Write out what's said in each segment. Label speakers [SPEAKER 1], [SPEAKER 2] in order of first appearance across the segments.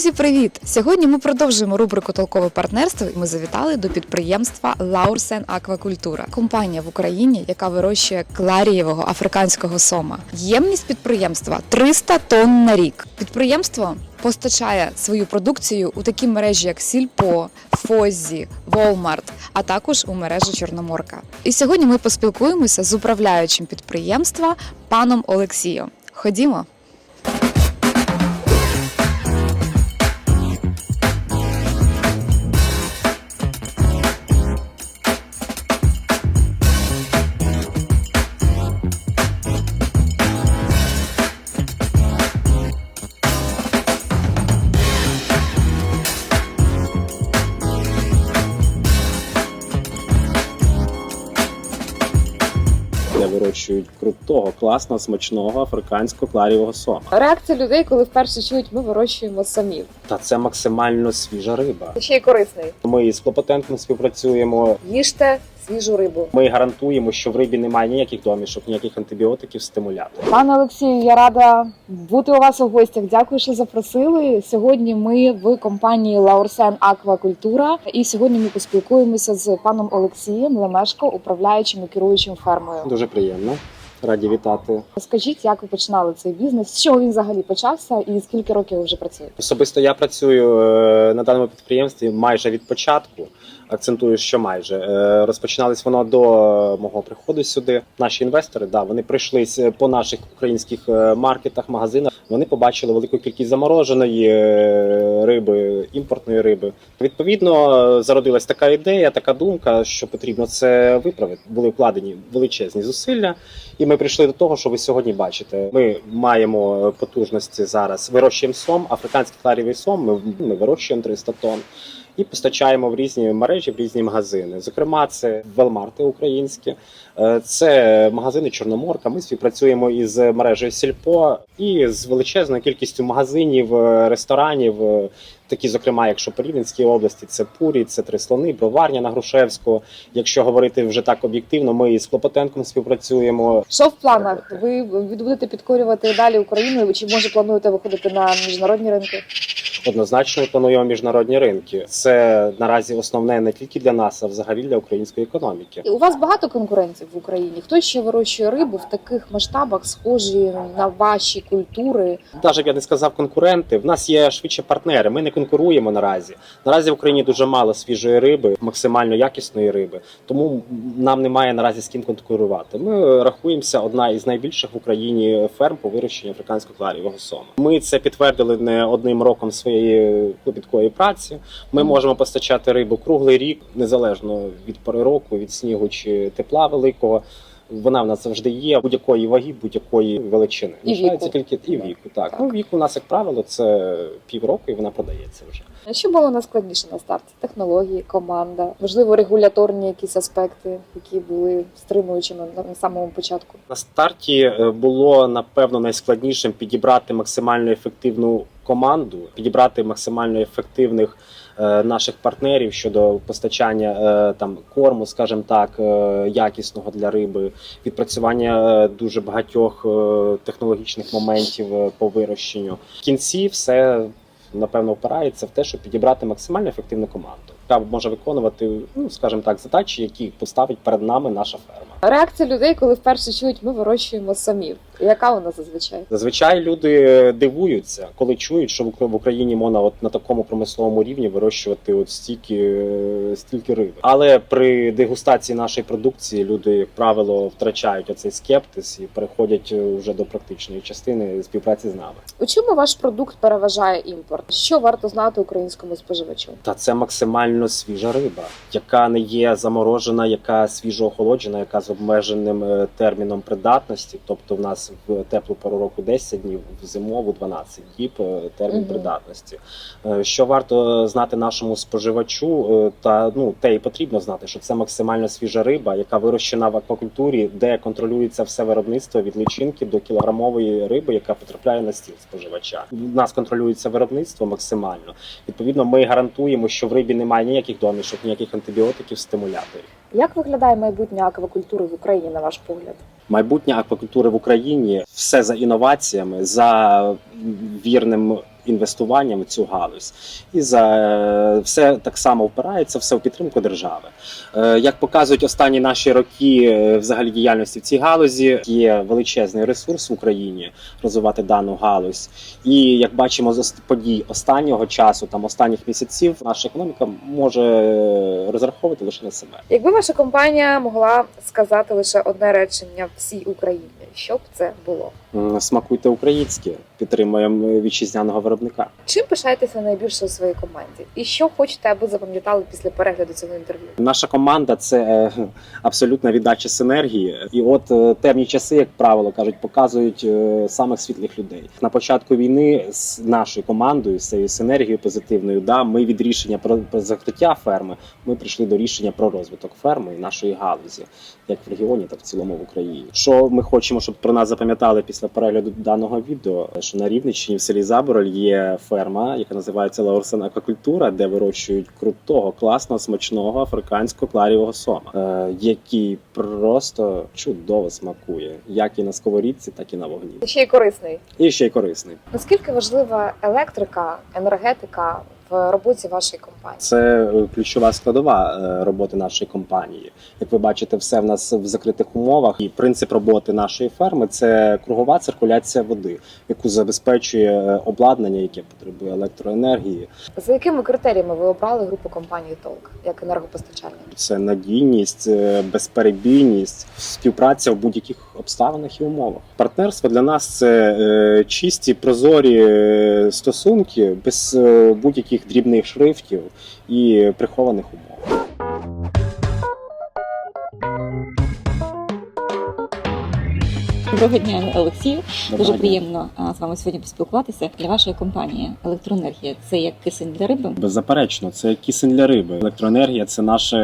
[SPEAKER 1] Друзі, привіт! Сьогодні ми продовжуємо рубрику Толкове партнерство. і Ми завітали до підприємства Лаурсен Аквакультура, компанія в Україні, яка вирощує кларієвого африканського сома. Ємність підприємства 300 тонн на рік. Підприємство постачає свою продукцію у такі мережі, як Сільпо, Фоззі, Волмарт, а також у мережі Чорноморка. І сьогодні ми поспілкуємося з управляючим підприємства паном Олексієм. Ходімо.
[SPEAKER 2] Крутого, класного, смачного африканського кларівого сома.
[SPEAKER 3] Реакція людей, коли вперше чують, ми вирощуємо самі.
[SPEAKER 2] Та це максимально свіжа риба.
[SPEAKER 3] Ще й корисний.
[SPEAKER 2] Ми з клопотенком співпрацюємо.
[SPEAKER 3] Їжте свіжу рибу.
[SPEAKER 2] Ми гарантуємо, що в рибі немає ніяких домішок, ніяких антибіотиків, стимуляторів.
[SPEAKER 3] Пане Олексію, я рада бути у вас у гостях. Дякую, що запросили. Сьогодні ми в компанії Лаурсен Аквакультура, і сьогодні ми поспілкуємося з паном Олексієм Лемешко, управляючим і керуючим фермою.
[SPEAKER 2] Дуже приємно. Раді вітати.
[SPEAKER 3] Скажіть, як ви починали цей бізнес? З чого він взагалі почався, і скільки років ви вже працюєте?
[SPEAKER 2] Особисто я працюю е, на даному підприємстві майже від початку. Акцентую, що майже Е, розпочиналось воно до мого приходу сюди. Наші інвестори, да, вони прийшли по наших українських е, маркетах, магазинах. Вони побачили велику кількість замороженої е, риби, імпортної риби. Відповідно, е, зародилась така ідея, така думка, що потрібно це виправити. Були вкладені величезні зусилля, і ми прийшли до того, що ви сьогодні бачите. Ми маємо е, потужності зараз. Вирощуємо сом, африканський кларівий сом. Ми, ми вирощуємо 300 тонн. І постачаємо в різні мережі, в різні магазини. Зокрема, це велмарти українські, е, це магазини Чорноморка. Ми співпрацюємо із мережею Сільпо і з величезною кількістю магазинів, е, ресторанів. е, Такі, зокрема, якщо по Рівненській області, це Пурі, це Три Слони, Броварня на Грушевську. Якщо говорити вже так об'єктивно, ми із Клопотенком співпрацюємо.
[SPEAKER 3] Що в планах? Ви будете підкорювати далі Україну? Чи може плануєте виходити на міжнародні ринки?
[SPEAKER 2] Однозначно плануємо міжнародні ринки. Це наразі основне не тільки для нас, а взагалі для української економіки.
[SPEAKER 3] У вас багато конкурентів в Україні. Хто ще вирощує рибу в таких масштабах, схожі на ваші культури?
[SPEAKER 2] Навіть я не сказав конкуренти. В нас є швидше партнери. Ми не конкуруємо наразі. Наразі в Україні дуже мало свіжої риби, максимально якісної риби. Тому нам немає наразі з ким конкурувати. Ми рахуємося одна із найбільших в Україні ферм по вирощенню африканського кларівого сома. Ми це підтвердили не одним роком своєї клопіткої праці. Ми можемо постачати рибу круглий рік, незалежно від пори року, від снігу чи тепла великого. Вона в нас завжди є будь-якої ваги, будь-якої величини.
[SPEAKER 3] І
[SPEAKER 2] Лишається
[SPEAKER 3] віку.
[SPEAKER 2] тільки і
[SPEAKER 3] Так.
[SPEAKER 2] віку. Так.
[SPEAKER 3] Так.
[SPEAKER 2] ну вік у нас, як правило, це півроку, і вона продається вже.
[SPEAKER 3] Що було найскладніше на старті? Технології, команда, можливо, регуляторні якісь аспекти, які були стримуючими на, на самому початку.
[SPEAKER 2] На старті е, було напевно найскладнішим підібрати максимально ефективну команду, підібрати максимально ефективних е, наших партнерів щодо постачання е, там корму, скажімо так, е, якісного для риби, відпрацювання дуже багатьох технологічних моментів по вирощенню. В кінці все напевно впирається в те, щоб підібрати максимально ефективну команду, яка може виконувати, ну скажімо так, задачі, які поставить перед нами наша ферма.
[SPEAKER 3] Реакція людей, коли вперше чують, ми вирощуємо самі. Яка вона зазвичай?
[SPEAKER 2] Зазвичай люди дивуються, коли чують, що в Укра- в Україні можна от на такому промисловому рівні вирощувати от стільки, стільки риби. Але при дегустації нашої продукції люди, як правило, втрачають оцей скептиз і переходять е, вже до практичної частини співпраці з нами.
[SPEAKER 3] У чому ваш продукт переважає імпорт? Що варто знати українському споживачу?
[SPEAKER 2] Та це максимально свіжа риба, яка не є заморожена, яка свіжо охолоджена, яка з обмеженим е, терміном придатності. Тобто, в нас в теплу пору року 10 днів, в зимову 12 діб е, термін
[SPEAKER 3] Мгм.
[SPEAKER 2] придатності. Е, Що варто знати нашому споживачу, та ну те і потрібно знати, що це максимально свіжа риба, яка вирощена в аквакультурі, де контролюється все виробництво від личинки до кілограмової риби, яка потрапляє на стіл споживача. У нас контролюється виробництво максимально. Відповідно, ми гарантуємо, що в рибі немає ніяких домішок, ніяких антибіотиків, стимуляторів.
[SPEAKER 3] Як виглядає майбутнє аквакультури в Україні, на ваш погляд?
[SPEAKER 2] Майбутнє аквакультури в Україні все за інноваціями, за вірним інвестуванням в цю галузь. І за е, все так само впирається, все в підтримку держави. Е, Як показують останні наші роки е, взагалі діяльності в цій галузі, є величезний ресурс в Україні розвивати дану галузь. І як бачимо з подій останнього часу, там останніх місяців, наша економіка може розраховувати лише на себе.
[SPEAKER 3] Якби ваша компанія могла сказати лише одне речення всій Україні, що б це було?
[SPEAKER 2] Смакуйте українське, підтримуємо вітчизняного виробника.
[SPEAKER 3] Чим пишаєтеся найбільше у своїй команді? І що хочете, аби запам'ятали після перегляду цього інтерв'ю?
[SPEAKER 2] Наша команда це е, абсолютна віддача синергії. І от е, темні часи, як правило, кажуть, показують е, самих світлих людей. На початку війни з нашою командою, з цією синергією позитивною, да, ми від рішення про, про закриття ферми, ми прийшли до рішення про розвиток ферми і нашої галузі, як в регіоні, так в цілому в Україні. Що ми хочемо, щоб про нас запам'ятали після перегляду даного відео, що на Рівненщині в селі Забороль є ферма, яка називається Лаурсен Аквакультура, де вирощують крутого, класного, смачного африканського кларівого сома, е, який просто чудово смакує, як і на сковорідці, так і на вогні.
[SPEAKER 3] Ще й корисний.
[SPEAKER 2] І ще й корисний.
[SPEAKER 3] Наскільки важлива електрика, енергетика в роботі вашої компанії?
[SPEAKER 2] Це е, ключова складова е, роботи нашої компанії. Як ви бачите, все в нас в закритих умовах. І принцип роботи нашої ферми це кругова циркуляція води, яку забезпечує е, обладнання, яке потребує електроенергії.
[SPEAKER 3] За якими критеріями ви обрали групу компанії Толк як енергопостачальник?
[SPEAKER 2] Це надійність, безперебійність, співпраця в будь-яких обставинах і умовах. Партнерство для нас це чисті, прозорі стосунки без е, будь-яких дрібних шрифтів і прихованих умов.
[SPEAKER 4] Доброго дня, Олексію. Дуже
[SPEAKER 2] дня.
[SPEAKER 4] приємно а, з вами сьогодні поспілкуватися. Для вашої компанії електроенергія це як кисень для риби.
[SPEAKER 2] Беззаперечно, це кисень для риби. Електроенергія це наше,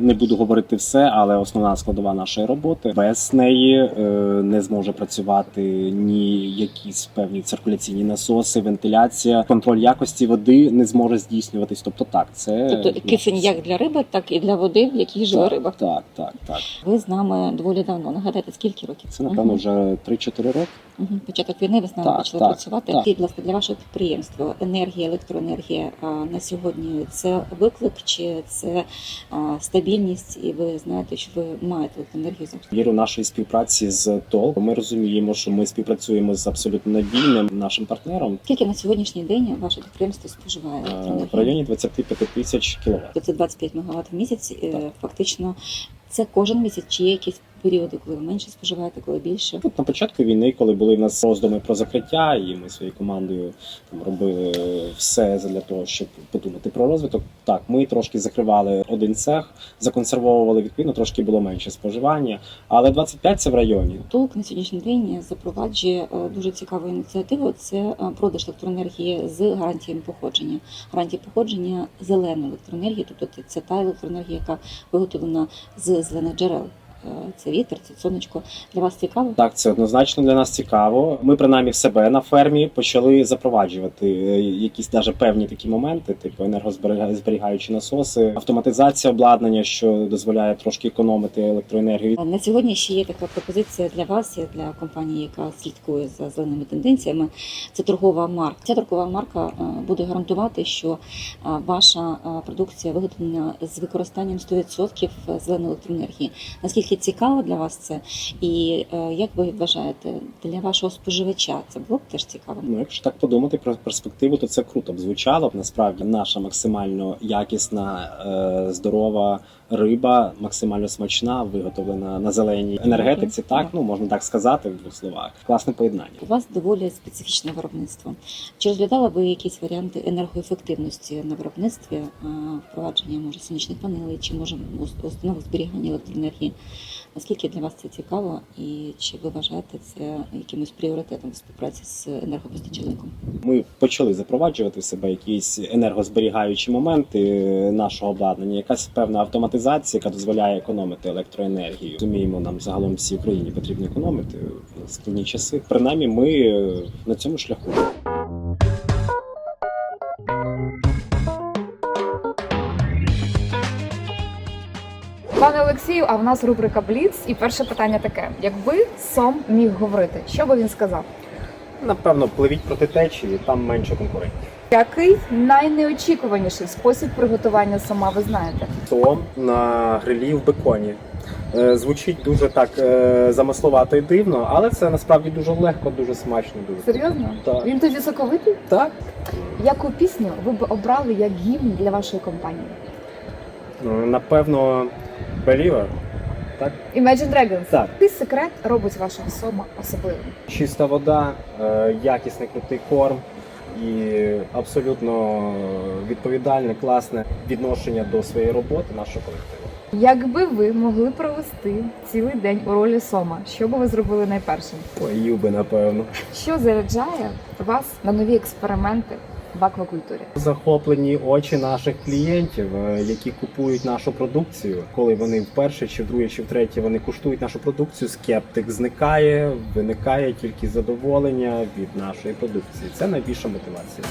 [SPEAKER 2] не буду говорити все, але основна складова нашої роботи. Без неї е, не зможе працювати ні якісь певні циркуляційні насоси, вентиляція, контроль якості води не зможе здійснюватись. Тобто, так, це
[SPEAKER 4] Тобто кисень як для риби, так і для води, в якій живе риба.
[SPEAKER 2] Так, так, так.
[SPEAKER 4] Ви з нами доволі давно. Нагадайте, скільки років?
[SPEAKER 2] Це напевно вже 3-4 роки.
[SPEAKER 4] Мгм. початок війни. Ви з нами
[SPEAKER 2] Так,
[SPEAKER 4] почали
[SPEAKER 2] так,
[SPEAKER 4] працювати.
[SPEAKER 2] так.
[SPEAKER 4] Будь ласка, для вашого підприємства енергія, електроенергія а, на сьогодні це виклик чи це а, стабільність? І ви знаєте, що ви маєте електроенергію завжди.
[SPEAKER 2] Віру нашої співпраці з ТОЛ. Ми розуміємо, що ми співпрацюємо з абсолютно надійним нашим партнером
[SPEAKER 4] Скільки на сьогоднішній день ваше підприємство споживає
[SPEAKER 2] е,
[SPEAKER 4] електроенергії?
[SPEAKER 2] в районі 25 тисяч кіловат.
[SPEAKER 4] Це 25 МВт в місяць. е,
[SPEAKER 2] Так.
[SPEAKER 4] Фактично, це кожен місяць, чи є якісь періоди, коли ви менше споживаєте, коли більше.
[SPEAKER 2] Тут на початку війни, коли були в нас роздуми про закриття, і ми своєю командою там робили все для того, щоб подумати про розвиток. Так, ми трошки закривали один цех, законсервовували відповідно, трошки було менше споживання, але 25 це в районі.
[SPEAKER 4] Толк на сьогоднішній день запроваджує е, дуже цікаву ініціативу. Це е, продаж електроенергії з гарантіями походження. Гарантія походження зеленої електроенергії, тобто це та електроенергія, яка виготовлена з зелених джерел. Е, Це вітер, це сонечко. Для вас цікаво?
[SPEAKER 2] Так, це однозначно для нас цікаво. Ми принаймні в себе на фермі почали запроваджувати е, якісь даже певні такі моменти, типу енергозберігаючі насоси, автоматизація обладнання, що дозволяє трошки економити електроенергію.
[SPEAKER 4] На сьогодні ще є така пропозиція для вас, для компанії, яка слідкує за зеленими тенденціями. Це торгова марка. Ця торгова марка е, буде гарантувати, що е, ваша е, продукція виготовлена з використанням 100% зеленої електроенергії. Наскільки цікаво для вас це, і е, як ви вважаєте, для вашого споживача це було б теж цікаво?
[SPEAKER 2] Ну, якщо так подумати про перспективу, то це круто б звучало б. Насправді наша максимально якісна, е, здорова риба, максимально смачна, виготовлена на зеленій енергетиці. Так, ну можна так сказати в двох словах. Класне поєднання.
[SPEAKER 4] У вас доволі специфічне виробництво. Чи розглядали ви якісь варіанти енергоефективності на виробництві, е, впровадження може сонячних панелей, чи може ус- установок зберігання електроенергії? Наскільки для вас це цікаво, і чи ви вважаєте це якимось пріоритетом в співпраці з енергопостачальником?
[SPEAKER 2] Ми почали запроваджувати в себе якісь енергозберігаючі моменти нашого обладнання, якась певна автоматизація, яка дозволяє економити електроенергію. Розуміємо, нам загалом всій Україні потрібно економити в складні часи. Принаймні, ми на цьому шляху.
[SPEAKER 3] Пане Олексію, а в нас рубрика Бліц, і перше питання таке: якби сом міг говорити, що би він сказав?
[SPEAKER 2] Напевно, пливіть проти течії, там менше конкурентів.
[SPEAKER 3] Який найнеочікуваніший спосіб приготування сома ви знаєте?
[SPEAKER 2] Сом на грилі в беконі. Е, Звучить дуже так е, замисловато і дивно, але це насправді дуже легко, дуже смачно. Дуже
[SPEAKER 3] Серйозно?
[SPEAKER 2] Так.
[SPEAKER 3] Він тоді соковитий?
[SPEAKER 2] Так.
[SPEAKER 3] Яку пісню ви б обрали як гімн для вашої компанії?
[SPEAKER 2] Е, Напевно, Believer. Так.
[SPEAKER 3] Imagine Dragons.
[SPEAKER 2] Так.
[SPEAKER 3] Який секрет робить вашого сома особливим?
[SPEAKER 2] Чиста вода, е, якісний крутий корм і абсолютно відповідальне, класне відношення до своєї роботи нашого колективу.
[SPEAKER 3] Якби ви могли провести цілий день у ролі сома, що би ви зробили найпершим?
[SPEAKER 2] Поїв би, напевно.
[SPEAKER 3] Що заряджає вас на нові експерименти в аквакультурі?
[SPEAKER 2] Захоплені очі наших клієнтів, е, які купують нашу продукцію. Коли вони вперше, чи вдруге, чи втретє вони куштують нашу продукцію, скептик зникає, виникає тільки задоволення від нашої продукції. Це найбільша мотивація.